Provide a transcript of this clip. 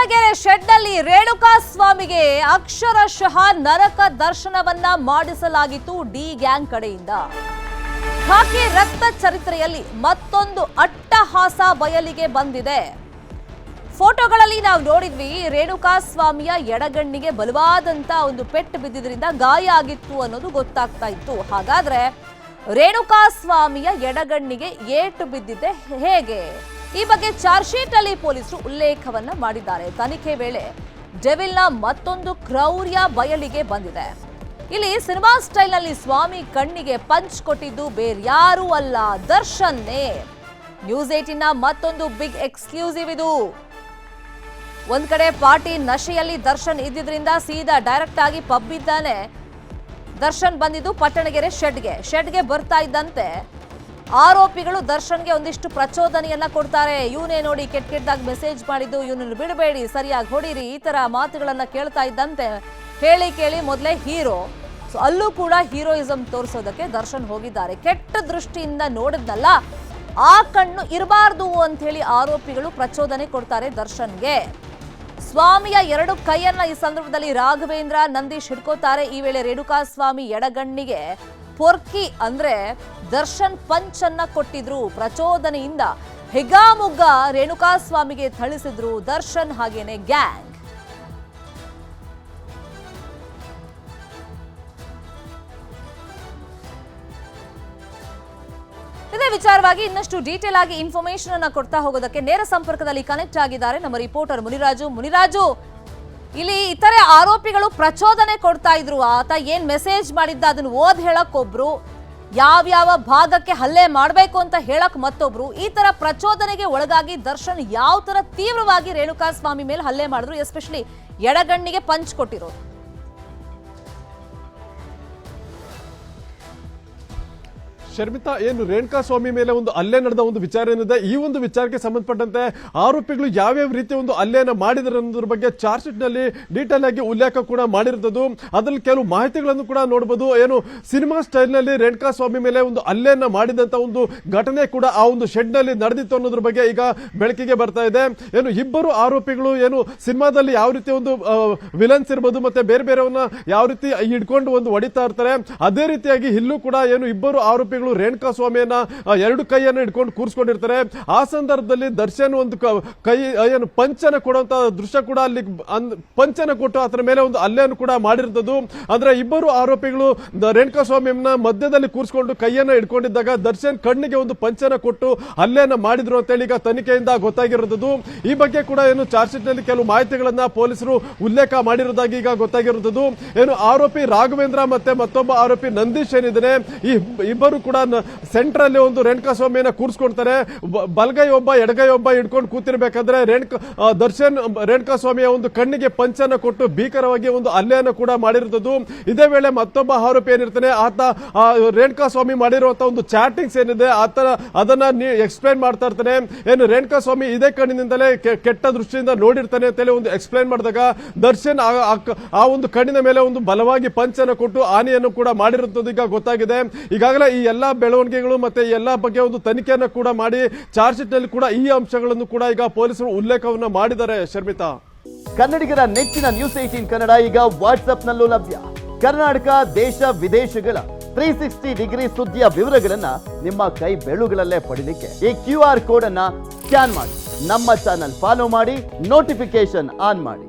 ಪಟ್ಟಣಗೆರೆ ಶೆಡ್ನಲ್ಲಿ ರೇಣುಕಾ ಸ್ವಾಮಿಗೆ ಅಕ್ಷರಶಃ ನರಕ ದರ್ಶನವನ್ನ ಮಾಡಿಸಲಾಗಿತ್ತು D gang ಕಡೆಯಿಂದ. ಹಾಕಿ ರಕ್ತ ಚರಿತ್ರೆಯಲ್ಲಿ ಮತ್ತೊಂದು ಅಟ್ಟಹಾಸ ಬಯಲಿಗೆ ಬಂದಿದೆ. ಫೋಟೋಗಳಲ್ಲಿ ನಾವು ನೋಡಿದ್ವಿ, ರೇಣುಕಾ ಸ್ವಾಮಿಯ ಎಡಗಣ್ಣಿಗೆ ಬಲವಾದಂತ ಒಂದು ಪೆಟ್ಟು ಬಿದ್ದಿದ್ರಿಂದ ಗಾಯ ಆಗಿತ್ತು ಅನ್ನೋದು ಗೊತ್ತಾಗ್ತಾ ಇತ್ತು. ಹಾಗಾದ್ರೆ ರೇಣುಕಾ ಸ್ವಾಮಿಯ ಎಡಗಣ್ಣಿಗೆ ಏಟು ಬಿದ್ದಿದೆ ಹೇಗೆ? ಈ ಬಗ್ಗೆ ಚಾರ್ಜ್ ಶೀಟ್ ಅಲ್ಲಿ ಪೊಲೀಸರು ಉಲ್ಲೇಖವನ್ನ ಮಾಡಿದ್ದಾರೆ. ತನಿಖೆ ವೇಳೆ ಡೆವಿಲ್ನ ಮತ್ತೊಂದು ಕ್ರೌರ್ಯ ಬಯಲಿಗೆ ಬಂದಿದೆ. ಇಲ್ಲಿ ಸಿನಿಮಾ ಸ್ಟೈಲ್ನಲ್ಲಿ ಸ್ವಾಮಿ ಕಣ್ಣಿಗೆ ಪಂಚ್ ಕೊಟ್ಟಿದ್ದು ಬೇರ್ಯಾರೂ ಅಲ್ಲ, ದರ್ಶನ್ನೇ. ನ್ಯೂಸ್ ಏಟಿನ ಮತ್ತೊಂದು ಬಿಗ್ ಎಕ್ಸ್ಕ್ಲೂಸಿವ್ ಇದು. ಒಂದ್ ಕಡೆ ಪಾರ್ಟಿ ನಶೆಯಲ್ಲಿ ದರ್ಶನ್ ಇದ್ದಿದ್ರಿಂದ ಸೀದಾ ಡೈರೆಕ್ಟ್ ಆಗಿ ಪಬ್ ಇದ್ದಾನೆ. ದರ್ಶನ್ ಬಂದಿದ್ದು ಪಟ್ಟಣಗೆರೆ ಶೆಡ್ಗೆ. ಶೆಡ್ಗೆ ಬರ್ತಾ ಇದ್ದಂತೆ. ಆರೋಪಿಗಳು ದರ್ಶನ್ಗೆ ಒಂದಿಷ್ಟು ಪ್ರಚೋದನೆಯನ್ನ ಕೊಡ್ತಾರೆ. ಇವನೇ ನೋಡಿ ಕೆಟ್ಟ ಕೆಟ್ಟದಾಗಿ ಮೆಸೇಜ್ ಮಾಡಿದ್ದು, ಇವನನ್ನು ಬಿಡಬೇಡಿ, ಸರಿಯಾಗಿ ಹೊಡೀರಿ, ಈ ತರ ಮಾತುಗಳನ್ನ ಕೇಳ್ತಾ ಇದ್ದಂತೆ ಹೇಳಿ ಕೇಳಿ ಮೊದಲೇ ಹೀರೋ. ಸೊ ಅಲ್ಲೂ ಕೂಡ ಹೀರೋಯಿಸಂ ತೋರಿಸೋದಕ್ಕೆ ದರ್ಶನ್ ಹೋಗಿದ್ದಾರೆ. ಕೆಟ್ಟ ದೃಷ್ಟಿಯಿಂದ ನೋಡಿದ್ನಲ್ಲ, ಆ ಕಣ್ಣು ಇರಬಾರ್ದು ಅಂತ ಹೇಳಿ ಆರೋಪಿಗಳು ಪ್ರಚೋದನೆ ಕೊಡ್ತಾರೆ ದರ್ಶನ್ಗೆ. ಸ್ವಾಮಿಯ ಎರಡು ಕೈಯನ್ನ ಈ ಸಂದರ್ಭದಲ್ಲಿ ರಾಘವೇಂದ್ರ ನಂದೀಶ್ ಹಿಡ್ಕೋತಾರೆ. ಈ ವೇಳೆ ರೇಣುಕಾ ಸ್ವಾಮಿ ಎಡಗಣ್ಣಿಗೆ ಪೊರ್ಕಿ ಅಂದ್ರೆ ದರ್ಶನ್ ಪಂಚನ್ನ ಕೊಟ್ಟಿದ್ರು. ಪ್ರಚೋದನೆಯಿಂದ ಹೆಗಾಮುಗ್ಗ ರೇಣುಕಾ ಸ್ವಾಮಿಗೆ ಥಳಿಸಿದ್ರು ದರ್ಶನ್ ಹಾಗೇನೆ ಗ್ಯಾಂಗ್. ಇದೇ ವಿಚಾರವಾಗಿ ಇನ್ನಷ್ಟು ಡೀಟೇಲ್ ಆಗಿ ಇನ್ಫಾರ್ಮೇಶನ್ ಅನ್ನ ಕೊಡ್ತಾ ಹೋಗೋದಕ್ಕೆ ನೇರ ಸಂಪರ್ಕದಲ್ಲಿ ಕನೆಕ್ಟ್ ಆಗಿದ್ದಾರೆ ನಮ್ಮ ರಿಪೋರ್ಟರ್ ಮುನಿರಾಜು. ಮುನಿರಾಜು ಇಲ್ಲಿ ಇತರೆ ಆರೋಪಿಗಳು ಪ್ರಚೋದನೆ ಕೊಡ್ತಾ ಇದ್ರು. ಆತ ಏನ್ ಮೆಸೇಜ್ ಮಾಡಿದ್ದ ಅದನ್ನ ಓದ್ ಹೇಳಕ್ ಒಬ್ರು, ಯಾವ್ಯಾವ ಭಾಗಕ್ಕೆ ಹಲ್ಲೆ ಮಾಡಬೇಕು ಅಂತ ಹೇಳಕ್ ಮತ್ತೊಬ್ರು, ಈ ತರ ಪ್ರಚೋದನೆಗೆ ಒಳಗಾಗಿ ದರ್ಶನ್ ಯಾವ ತರ ತೀವ್ರವಾಗಿ ರೇಣುಕಾ ಸ್ವಾಮಿ ಮೇಲೆ ಹಲ್ಲೆ ಮಾಡಿದ್ರು ಎಸ್ಪೆಷಲಿ ಎಡಗಣ್ಣಿಗೆ ಪಂಚ್ ಕೊಟ್ಟಿರೋದು. ಶರ್ಮಿತಾ, ಏನು ರೇಣುಕಾ ಸ್ವಾಮಿ ಮೇಲೆ ಒಂದು ಅಲ್ಲೆ ನಡೆದ ಒಂದು ವಿಚಾರ ಏನಿದೆ? ಈ ಒಂದು ವಿಚಾರಕ್ಕೆ ಸಂಬಂಧಪಟ್ಟಂತೆ ಆರೋಪಿಗಳು ಯಾವ್ಯಾವ ರೀತಿಯ ಒಂದು ಹಲ್ಲೆಯನ್ನು ಮಾಡಿದರೆ ಅನ್ನೋದ್ರ ಬಗ್ಗೆ ಚಾರ್ಜ್ ಶೀಟ್ನಲ್ಲಿ ಡೀಟೇಲ್ ಆಗಿ ಉಲ್ಲೇಖ ಕೂಡ ಮಾಡಿರ್ತದ್ದು. ಅದರಲ್ಲಿ ಕೆಲವು ಮಾಹಿತಿಗಳನ್ನು ಕೂಡ ನೋಡಬಹುದು ಏನು ಸಿನಿಮಾ ಸ್ಟೈಲ್ನಲ್ಲಿ ರೇಣುಕಾ ಸ್ವಾಮಿ ಮೇಲೆ ಒಂದು ಹಲ್ಲೆಯನ್ನ ಮಾಡಿದಂತ ಒಂದು ಘಟನೆ ಕೂಡ ಆ ಒಂದು ಶೆಡ್ನಲ್ಲಿ ನಡೆದಿತ್ತು ಅನ್ನೋದ್ರ ಬಗ್ಗೆ ಈಗ ಬೆಳಕಿಗೆ ಬರ್ತಾ ಇದೆ. ಏನು ಇಬ್ಬರು ಆರೋಪಿಗಳು ಏನು ಸಿನಿಮಾದಲ್ಲಿ ಯಾವ ರೀತಿ ಒಂದು ವಿಲನ್ಸ್ ಇರ್ಬೋದು ಮತ್ತೆ ಬೇರೆ ಬೇರೆಯವನ್ನ ಯಾವ ರೀತಿ ಹಿಡ್ಕೊಂಡು ಒಂದು ಹೊಡಿತಾ ಇರ್ತಾರೆ. ಅದೇ ರೀತಿಯಾಗಿ ಇಲ್ಲೂ ಕೂಡ ಏನು ಇಬ್ಬರು ಆರೋಪಿಗಳು ರೇಣುಕಾ ಸ್ವಾಮಿಯನ್ನ ಎರಡು ಕೈಯನ್ನು ಹಿಡ್ಕೊಂಡು ಕೂರಿಸ್ಕೊಂಡಿರ್ತಾರೆ. ಆ ಸಂದರ್ಭದಲ್ಲಿ ದರ್ಶನ್ ಒಂದು ಕೈ ಏನು ಪಂಚನ ಕೊಡುವಂತ ದೃಶ್ಯ ಕೂಡ ಅಲ್ಲಿ ಪಂಚನ ಕೊಟ್ಟು ಅದರ ಮೇಲೆ ಒಂದು ಹಲ್ಲೆಯನ್ನು ಕೂಡ ಮಾಡಿರ್ತದ್ದು. ಅಂದ್ರೆ ಇಬ್ಬರು ಆರೋಪಿಗಳು ರೇಣುಕಾ ಸ್ವಾಮಿಯನ್ನ ಮಧ್ಯದಲ್ಲಿ ಕೂರಿಸ್ಕೊಂಡು ಕೈಯನ್ನ ಹಿಡ್ಕೊಂಡಿದ್ದಾಗ ದರ್ಶನ್ ಕಣ್ಣಿಗೆ ಒಂದು ಪಂಚನ ಕೊಟ್ಟು ಹಲ್ಲೆಯನ್ನು ಮಾಡಿದ್ರು ಅಂತೇಳಿ ಈಗ ತನಿಖೆಯಿಂದ ಗೊತ್ತಾಗಿರೋದದು ಈ ಬಗ್ಗೆ ಕೂಡ ಏನು ಚಾರ್ಜ್ ಶೀಟ್ನಲ್ಲಿ ಕೆಲವು ಮಾಹಿತಿಗಳನ್ನ ಪೊಲೀಸರು ಉಲ್ಲೇಖ ಮಾಡಿರೋದಾಗಿ ಈಗ ಗೊತ್ತಾಗಿರೋದದು ಏನು ಆರೋಪಿ ರಾಘವೇಂದ್ರ ಮತ್ತೆ ಮತ್ತೊಬ್ಬ ಆರೋಪಿ ನಂದೀಶ್ ಏನಿದ್ದಾನೆ, ಈ ಇಬ್ಬರು ಸೆಂಟರ್ ಅಲ್ಲಿ ಒಂದು ರೇಣುಕಾ ಸ್ವಾಮಿಯನ್ನ ಕೂರಿಸ್ಕೊಳ್ತಾರೆ ಬಲ್ಗೈ ಒಬ್ಬ ಎಡಗೈ ಒಬ್ಬ ಹಿಡ್ಕೊಂಡು ಕೂತಿರ್ಬೇಕಾದ್ರೆ ರೇಣುಕ ದರ್ಶನ್ ರೇಣುಕಾ ಸ್ವಾಮಿಯ ಒಂದು ಕಣ್ಣಿಗೆ ಪಂಚನ ಕೊಟ್ಟು ಭೀಕರವಾಗಿ ಒಂದು ಹಲ್ಲೆಯನ್ನು ಕೂಡ ಮಾಡಿರುತ್ತದ್ದು. ಇದೇ ವೇಳೆ ಮತ್ತೊಬ್ಬ ಆರೋಪಿ ಏನಿರ್ತಾನೆ, ಆತ ರೇಣುಕಾ ಸ್ವಾಮಿ ಮಾಡಿರುವಂತಹ ಒಂದು ಚಾಟಿಂಗ್ಸ್ ಏನಿದೆ, ಆತ ಅದನ್ನ ಎಕ್ಸ್ಪ್ಲೈನ್ ಮಾಡ್ತಾ ಇರ್ತಾನೆ. ಏನು ರೇಣುಕಾ ಸ್ವಾಮಿ ಇದೇ ಕಣ್ಣಿನಿಂದಲೇ ಕೆಟ್ಟ ದೃಷ್ಟಿಯಿಂದ ನೋಡಿರ್ತಾನೆ ಅಂತೇಳಿ ಒಂದು ಎಕ್ಸ್ಪ್ಲೈನ್ ಮಾಡಿದಾಗ ದರ್ಶನ್ ಆ ಒಂದು ಕಣ್ಣಿನ ಮೇಲೆ ಒಂದು ಬಲವಾಗಿ ಪಂಚನ ಕೊಟ್ಟು ಹಾನಿಯನ್ನು ಕೂಡ ಮಾಡಿರುತ್ತದೆ ಈಗ ಗೊತ್ತಾಗಿದೆ. ಈಗಾಗಲೇ ಈ ಎಲ್ಲಾ ಬೆಳವಣಿಗೆಗಳು ಮತ್ತೆ ಎಲ್ಲ ಎಲ್ಲಾ ಬಗ್ಗೆ ಒಂದು ತನಿಖೆಯನ್ನು ಕೂಡ ಮಾಡಿ ಚಾರ್ಜ್ ಶೀಟ್ನಲ್ಲಿ ಕೂಡ ಈ ಅಂಶಗಳನ್ನು ಕೂಡ ಈಗ ಪೊಲೀಸರು ಉಲ್ಲೇಖವನ್ನು ಮಾಡಿದ್ದಾರೆ ಶರ್ಮಿತಾ. ಕನ್ನಡಿಗರ ನೆಚ್ಚಿನ ನ್ಯೂಸ್ ಏಟೀನ್ ಕನ್ನಡ ಈಗ ವಾಟ್ಸ್ಆಪ್ನಲ್ಲೂ ಲಭ್ಯ. ಕರ್ನಾಟಕ, ದೇಶ, ವಿದೇಶಗಳ ತ್ರೀ ಸಿಕ್ಸ್ಟಿ ಡಿಗ್ರಿ ಸುದ್ದಿಯ ವಿವರಗಳನ್ನ ನಿಮ್ಮ ಕೈ ಬೆಳುಗಳಲ್ಲೇ ಪಡಿಲಿಕ್ಕೆ ಈ ಕ್ಯೂ ಆರ್ ಕೋಡ್ ಅನ್ನ ಸ್ಕ್ಯಾನ್ ಮಾಡಿ. ನಮ್ಮ ಚಾನಲ್ ಫಾಲೋ ಮಾಡಿ ನೋಟಿಫಿಕೇಶನ್ ಆನ್ ಮಾಡಿ.